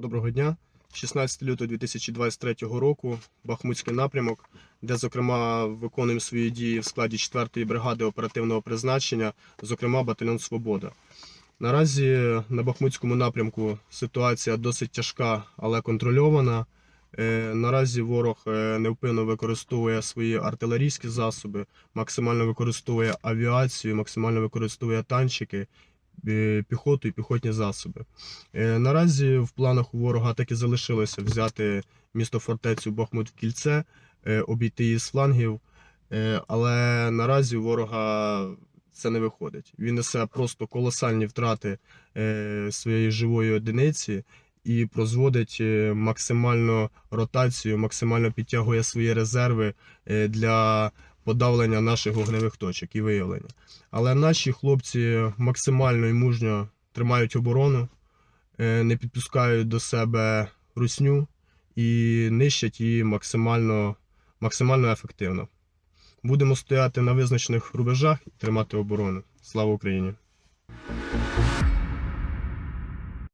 Доброго дня. 16 лютого 2023 року Бахмутський напрямок, де, зокрема, виконуємо свої дії в складі 4-ї бригади оперативного призначення, зокрема батальйон Свобода. Наразі на Бахмутському напрямку ситуація досить тяжка, але контрольована. Е, Наразі ворог е, невпинно використовує свої артилерійські засоби, максимально використовує авіацію, максимально використовує танчики, піхоту і піхотні засоби. Е, Наразі в планах у ворога так і залишилося взяти місто фортецю Бахмут в кільце, е, обійти її з флангів, Е, але наразі у ворога це не виходить. Він несе просто колосальні втрати е, своєї живої одиниці і прозводить е, максимально ротацію, максимально підтягує свої резерви е, для подавлення наших вогневих точок і виявлення. Але наші хлопці максимально і мужньо тримають оборону, е, не підпускають до себе русню і нищать її максимально, максимально ефективно. Будемо стояти на визначених рубежах і тримати оборону. Слава Україні!